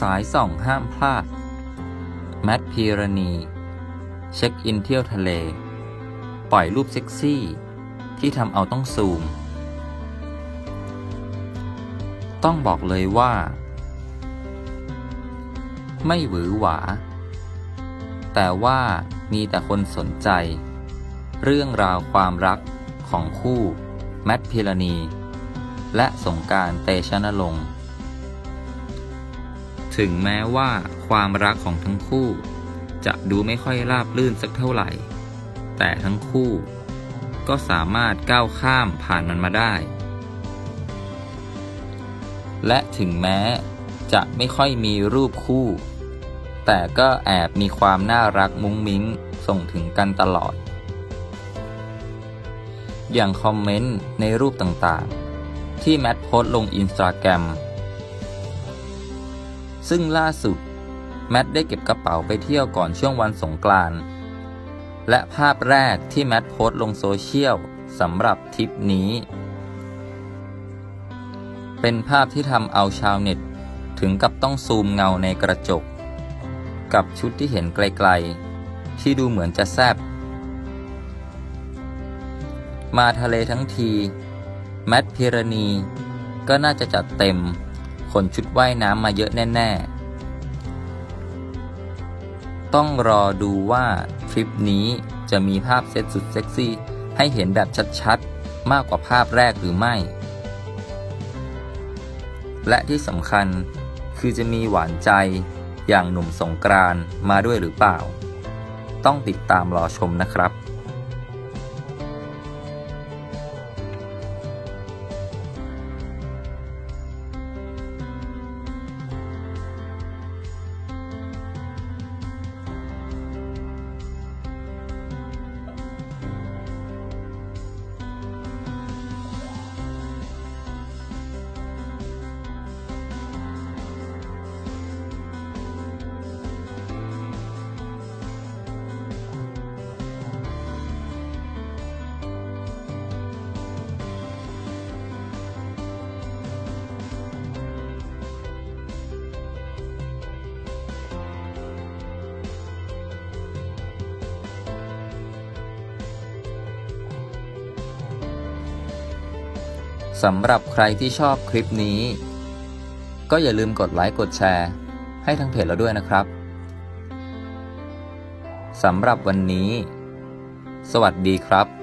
สายส่องห้ามพลาด แมทพีรณี เช็คอินเที่ยวทะเล ปล่อยรูปเซ็กซี่ ที่ทำเอาต้องซูม ต้องบอกเลยว่า ไม่หวือหวา แต่ว่ามีแต่คนสนใจ เรื่องราวความรักของคู่ แมทพิรณี และสงการเตชะนรงค์ ถึงแม้ว่าความรักของทั้งคู่ จะดูไม่ค่อยราบรื่นสักเท่าไหร่ แต่ทั้งคู่ก็สามารถก้าวข้ามผ่านมันมาได้ และถึงแม้จะไม่ค่อยมีรูปคู่ แต่ก็แอบมีความน่ารักมุ้งมิ้งส่งถึงกันตลอด อย่างคอมเมนต์ในรูปต่างๆ ที่แมทโพสลงอินสตาแกรม ซึ่งล่าสุด แมทได้เก็บกระเป๋าไปเที่ยวก่อนช่วงวันสงกรานต์และภาพแรกที่แมทโพสต์ลงโซเชียลสำหรับทริปนี้ เป็นภาพที่ทำเอาชาวเน็ต ถึงกับต้องซูมเงาในกระจก กับชุดที่เห็นไกลๆ ที่ดูเหมือนจะแซบมาทะเลทั้งที แมทพิรณี ก็น่าจะจัดเต็ม ขนชุดว่ายน้ำมาเยอะแน่ๆ ต้องรอดูว่าทริปนี้จะมีภาพเซตสุดเซ็กซี่ ให้เห็นแบบชัดๆ มากกว่าภาพแรกหรือไม่ และที่สำคัญคือจะมีหวานใจอย่างหนุ่มสงกรานมาด้วยหรือเปล่า ต้องติดตามรอชมนะครับ สำหรับใครที่ชอบคลิปนี้ ก็อย่าลืมกดไลค์กดแชร์ ให้ทั้งเพจเราด้วยนะครับสำหรับวันนี้ สวัสดีครับ